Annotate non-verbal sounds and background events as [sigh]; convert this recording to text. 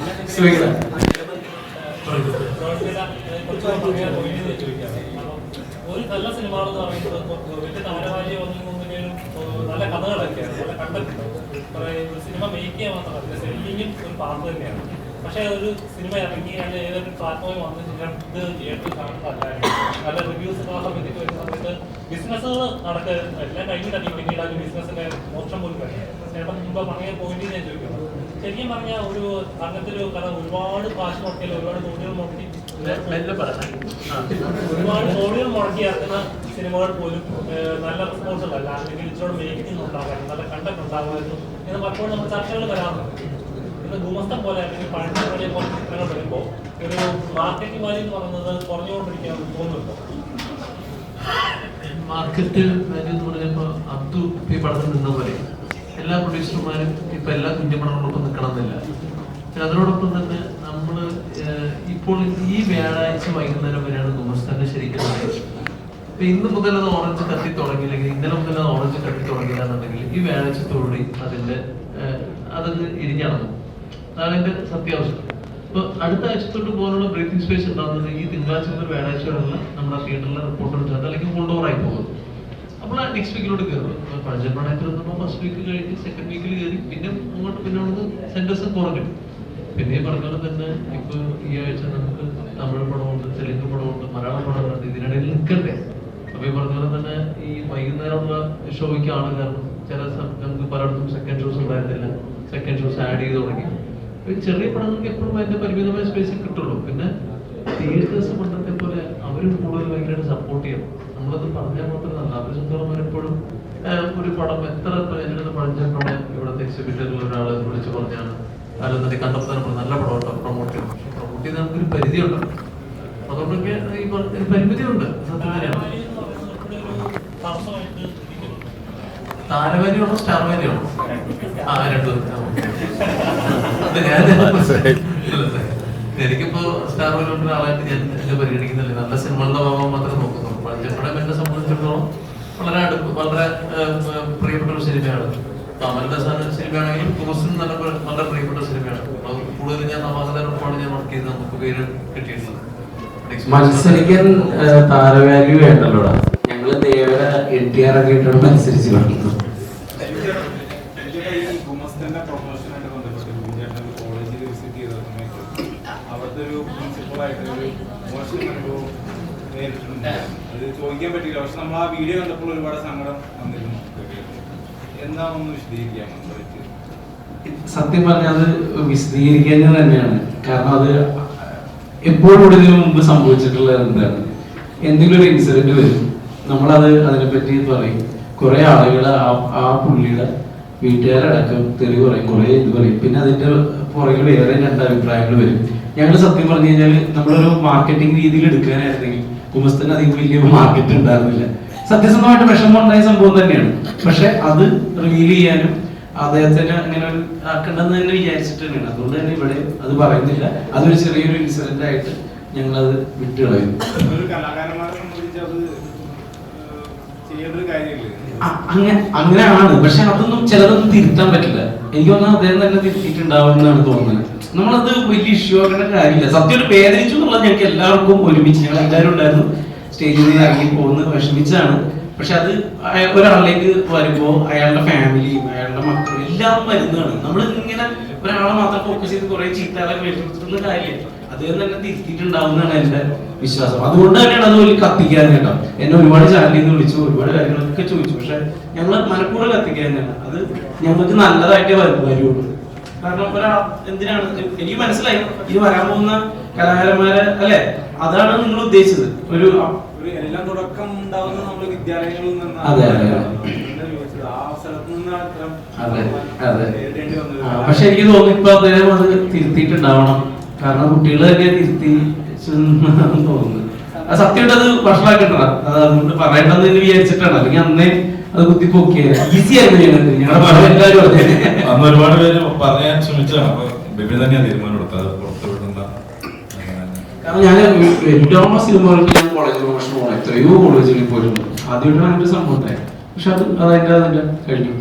ചോദിക്കണം ഒരു നല്ല സിനിമകൾ എന്ന് പറയുന്നത് വലിയ താരവാര്യ ഒന്നും ഒന്നിനും നല്ല കഥകളൊക്കെയാണ്. നല്ല കണ്ടന്റ്. കുറെ ഒരു സിനിമ മേക്ക് ചെയ്യാൻ മാത്രമല്ല ഒരു പാർട്ട് തന്നെയാണ്. പക്ഷേ ഒരു സിനിമ ഇറങ്ങി അതിൽ ഏതൊരു പ്ലാറ്റ്ഫോമിൽ വന്നു കഴിഞ്ഞാൽ ഇത് തിയേറ്ററിൽ കാണുന്നതല്ലായിരുന്നു നല്ല റിവ്യൂസ് ആ സമയത്തേക്ക് വരുന്ന നടക്കുക. എല്ലാം കഴിഞ്ഞിട്ടാണ് പിന്നീട് അതിന് ബിസിനസ്സിന്റെ മോശം പോലും കഴിയും ചേട്ടൻ മുമ്പ് പറഞ്ഞ പോയിന്റ് ഞാൻ ചോദിക്കുന്നത് ശരിക്കും പറഞ്ഞ ഒരു ഒരു കഥ ഒരുപാട് കാശ് മുടക്കിയാൽ ഒരുപാട് കോടികൾ മുടക്കി. ഒരുപാട് കോടികൾ മുടക്കി ഇറക്കുന്ന സിനിമകൾ പോലും നല്ല റെസ്പോൺസ് അല്ല അല്ലെങ്കിൽ ഇച്ചിരി മേക്കിംഗ് ഉണ്ടാകാൻ നല്ല കണ്ടന്റ് ഉണ്ടാകുമായിരുന്നു എന്ന് പലപ്പോഴും നമ്മൾ ചർച്ചകൾ വരാറുണ്ട്. ഇന്ന് ഗുമസ്തം പോലെ അല്ലെങ്കിൽ പഴയ പോലെ ചിത്രങ്ങൾ വരുമ്പോൾ ഒരു മാർക്കറ്റിംഗ് വാല്യൂ എന്ന് പറയുന്നത് കുറഞ്ഞുകൊണ്ടിരിക്കാൻ തോന്നുന്നുണ്ടോ? മാർക്കറ്റ് വാല്യൂ എന്ന് പറഞ്ഞപ്പോ അബ്ദു ഈ പടത്തിൽ നിന്ന പോലെ. എല്ലാ പ്രൊഡ്യൂസർമാരും ഇപ്പൊ എല്ലാ കുഞ്ഞു പടങ്ങളോടൊപ്പം നിൽക്കണമെന്നില്ല അതിനോടൊപ്പം തന്നെ നമ്മൾ ഇപ്പോൾ ഈ വ്യാഴാഴ്ച വൈകുന്നേരം വരെയാണ് ഗുമസ്താന്റെ ശരിക്കും അപ്പൊ ഇന്ന് മുതൽ അത് ഓറഞ്ച് കത്തി തുടങ്ങിയില്ലെങ്കിൽ ഇന്നലെ മുതൽ അത് ഓറഞ്ച് കത്തി തുടങ്ങിയില്ലാന്നുണ്ടെങ്കിൽ ഈ വ്യാഴാഴ്ചത്തോടുകൂടി അതിന്റെ അതങ്ങ് ഇരിഞ്ഞാണ് അതാണ് എന്റെ സത്യാവസ്ഥ. ഇപ്പൊ അടുത്ത ആഴ്ചത്തോട്ട് പോകാനുള്ള ബ്രീത്തിങ് സ്പേസ് ഉണ്ടാകുന്നത് ഈ തിങ്കളാഴ്ച മുതൽ വ്യാഴാഴ്ച വരെയുള്ള നമ്മുടെ തിയേറ്ററിലെ റിപ്പോർട്ടർ ചാർട്ട് അല്ലെങ്കിൽ ഫുൾ ഓവർ ആ നെക്സ്റ്റ് വീക്കിലോട്ട് കയറും പഴഞ്ചപ്പാടായിട്ട് വന്നപ്പോൾ ഫസ്റ്റ് വീക്ക് കഴിഞ്ഞ് സെക്കൻഡ് വീക്കിൽ കയറി പിന്നെ അങ്ങോട്ട് പിന്നെ അവിടുന്ന് സെന്റേഴ്സ് കുറഞ്ഞു പിന്നെ പറഞ്ഞ പോലെ തന്നെ ഇപ്പൊ ഈ ആഴ്ച നമുക്ക് തമിഴ് പടമുണ്ട് തെലുങ്ക് പടമുണ്ട് മലയാളം പടമുണ്ട് ഇതിനിടയിൽ നിൽക്കണ്ടേ? അപ്പൊ ഈ പറഞ്ഞ പോലെ തന്നെ ഈ വൈകുന്നേരമുള്ള ഷോയ്ക്കാണ് കാരണം ചില നമുക്ക് പലയിടത്തും സെക്കൻഡ് ഷോസ് ഉണ്ടായിരുന്നില്ല. സെക്കൻഡ് ഷോസ് ആഡ് ചെയ്ത് തുടങ്ങി. ചെറിയ പടങ്ങൾക്ക് എപ്പോഴും അതിന്റെ പരിമിതമായ സ്പേസ് കിട്ടുള്ളൂ. പിന്നെ തിയേറ്റേഴ്സ് പണ്ടത്തെ പോലെ അവരും കൂടുതൽ ഭയങ്കരമായിട്ട് സപ്പോർട്ട് ചെയ്യണം നമ്മളത് പറഞ്ഞാൽ മാത്രമല്ല അവർ സ്വന്തം എപ്പോഴും ഒരു പടം എത്ര എന്റെ അടുത്ത് പഠിച്ച പടം ഇവിടുത്തെ എക്സിബിറ്ററിൽ ഒരാൾ വിളിച്ച് പറഞ്ഞാണ് അല്ലെന്നെ കണ്ടപ്പോൾ നല്ല പടം കേട്ടോ പ്രൊമോട്ട് ചെയ്യണം പക്ഷെ പ്രൊമോട്ട് ചെയ്ത് നമുക്കൊരു പരിധിയുണ്ട്. അതുകൊണ്ടൊക്കെ ഈ ഒരു പരിമിതിയുണ്ട്. താരവാരിയാണോ സ്റ്റാർ വാരിയാണോ ആ രണ്ടു. അത് ഞാൻ [laughs] എനിക്കിപ്പോ സ്റ്റാർ വലിയ ആളായിട്ട് ഞാൻ എന്നെ പരിഗണിക്കുന്നില്ല. നല്ല സിനിമകളുടെ ഭാഗം മാത്രമേ നോക്കുന്നുള്ളൂ. പഞ്ചപ്പടം എന്നെ സംബന്ധിച്ചിടത്തോളം വളരെ അടുപ്പ് വളരെ പ്രിയപ്പെട്ട ഒരു സിനിമയാണ്. അമലിന്റെ സിനിമയാണെങ്കിലും ടൂറിസ്റ്റിന് നല്ല വളരെ പ്രിയപ്പെട്ട സിനിമയാണ്. കൂടുതൽ ഞാൻ നവാഗതരൊപ്പമാണ് ഞാൻ വർക്ക് ചെയ്ത് നമുക്ക് പേര് കിട്ടിയിട്ടുള്ളത് മത്സരിക്കാൻ താരവാല്യൂ വേണ്ടല്ലോടാ? ഞങ്ങൾ ദേവര എൻ ടി ആർ ഒക്കെ ആയിട്ടാണ് മത്സരിച്ച് കളിക്കുന്നത് എനിക്കൊക്കെ ഈ ഗുമസ്തന്റെ പ്രൊമോഷനായിട്ട് ബന്ധപ്പെട്ട് വിജയേട്ടൻ കോളേജിൽ വിസിറ്റ് ചെയ്ത സമയത്ത് അവിടുത്തെ ഒരു ചോദിക്കാൻ പറ്റില്ല പക്ഷെ നമ്മൾ ആ വീഡിയോ കണ്ടപ്പോൾ ഒരുപാട് സങ്കടം വന്നിരുന്നു എന്താണെന്ന് വിശദീകരിക്കാം സത്യം പറഞ്ഞാൽ അത് വിശദീകരിക്കേണ്ടത് തന്നെയാണ്. കാരണം അത് എപ്പോഴും ഇതിനു മുമ്പ് സംഭവിച്ചിട്ടുള്ള എന്താണ്? എന്തെങ്കിലും ഒരു ഇൻസിഡന്റ് വരും. നമ്മളത് അതിനെപ്പറ്റി പറയും. കുറെ ആളുകൾ ആ ആ പുള്ളിയുടെ വീട്ടുകാരടക്കം തെറി പറയും. കുറെ ഇത് പറയും. പിന്നെ അതിന്റെ പുറകിൽ വേറെ രണ്ട് അഭിപ്രായങ്ങൾ വരും. ഞങ്ങൾ സത്യം പറഞ്ഞു കഴിഞ്ഞാൽ നമ്മളൊരു മാർക്കറ്റിംഗ് രീതിയിൽ എടുക്കാനായിരുന്നെങ്കിൽ കുമസ്തന് അധികം വലിയ മാർക്കറ്റ് ഉണ്ടായിരുന്നില്ല. സത്യസന്ധമായിട്ട് വിഷമം ഉണ്ടായ സംഭവം തന്നെയാണ്. പക്ഷെ അത് റിവീൽ ചെയ്യാനും അദ്ദേഹത്തിന് അങ്ങനെ ഒരു ആക്കണ്ടെന്ന് തന്നെ വിചാരിച്ചിട്ട് തന്നെയാണ്. അതുകൊണ്ട് തന്നെ ഇവിടെ അത് പറയുന്നില്ല. അതൊരു ചെറിയൊരു ഇൻസിഡന്റ് ആയിട്ട് ഞങ്ങൾ അത് വിട്ടുകളയുന്നു അങ്ങനെ അങ്ങനെയാണ്. പക്ഷെ അതൊന്നും ചിലതൊന്നും തിരുത്താൻ പറ്റില്ല. എനിക്ക് തോന്നുന്നത് അദ്ദേഹം തന്നെ തിരുത്തിയിട്ടുണ്ടാവും എന്നാണ് തോന്നുന്നത്. നമ്മളത് വലിയ ഇഷ്യൂ ആക്കേണ്ട കാര്യമില്ല. സത്യം ഒരു വേദനിച്ചു എന്നുള്ളത് ഞങ്ങൾക്ക് എല്ലാവർക്കും ഒരുമിച്ച് ഞങ്ങൾ എല്ലാവരും ഉണ്ടായിരുന്നു. സ്റ്റേജിൽ നിന്ന് ഇറങ്ങി പോകുന്നത് വിഷമിച്ചാണ് പക്ഷെ അത് ഒരാളിലേക്ക് വരുമ്പോൾ അയാളുടെ ഫാമിലിയും അയാളുടെ മക്കളും എല്ലാവരും വരുന്നതാണ്. നമ്മൾ ഇങ്ങനെ ഒരാളെ മാത്രം ഫോക്കസ് ചെയ്ത് കുറെ ചീത്തകളൊക്കെ മേടിച്ചിട്ടുള്ള കാര്യമില്ല അദ്ദേഹം തന്നെ തിരുത്തിയിട്ടുണ്ടാവുന്നതാണ് എന്റെ വിശ്വാസം. അതുകൊണ്ട് തന്നെയാണ് അത് വലിയ കത്തിക്കാൻ കേട്ടോ. എന്നെ ഒരുപാട് ചാനലിൽ നിന്ന് വിളിച്ചു ഒരുപാട് കാര്യങ്ങളൊക്കെ ചോദിച്ചു. പക്ഷെ ഞങ്ങൾ മനഃപൂർവം കത്തിക്കാൻ തന്നെയാണ് അത് ഞങ്ങൾക്ക് നല്ലതായിട്ടേ വരും വരുള്ളൂ. കാരണം ഒരാ എന്തിനാണ്? എനിക്ക് മനസ്സിലായി. ഇനി വരാൻ പോകുന്ന കലാകാരന്മാരെ അല്ലെ? അതാണ് നിങ്ങൾ ഉദ്ദേശിച്ചത്. ഒരു എല്ലാം തുടക്കം ഉണ്ടാവുന്ന നമ്മൾ വിദ്യാലയങ്ങളിൽ നിന്നാണ്. അതെ അതെ പക്ഷെ എനിക്ക് തോന്നുന്നു ഇപ്പൊ അദ്ദേഹം അത് തിരുത്തിയിട്ടുണ്ടാവണം കാരണം കുട്ടികൾ തന്നെ തിരുത്തി തോന്നുന്നു അത് സത്യമായിട്ട് അത് വഷളാക്കണ്ട അത് അതുകൊണ്ട് പറയണ്ടെന്ന് തന്നെ വിചാരിച്ചിട്ടാണ് അല്ലെങ്കിൽ അന്നേ അത് കുത്തിപ്പൊക്കിയത് ഈസി ആയിരുന്നു ഞങ്ങൾക്ക് ഞങ്ങളുടെ പടം എല്ലാവരും അതെ അന്ന് ഒരുപാട് പേര് പറയാൻ ശ്രമിച്ചതാണ് അപ്പൊ ബിബി തന്നെയാണ് തീരുമാനം എടുത്തത് കാരണം ഞാൻ എല്ലാ സിനിമകൾക്ക് ഞാൻ കോളേജ് പ്രൊമോഷൻ പോകണം എത്രയോ കോളേജുകളിൽ പോയിട്ടുണ്ട് ആദ്യമായിട്ടാണ് ഒരു സംഭവം ഉണ്ടായത് പക്ഷെ അത് അതിന്റെ അതിന്റെ കഴിഞ്ഞു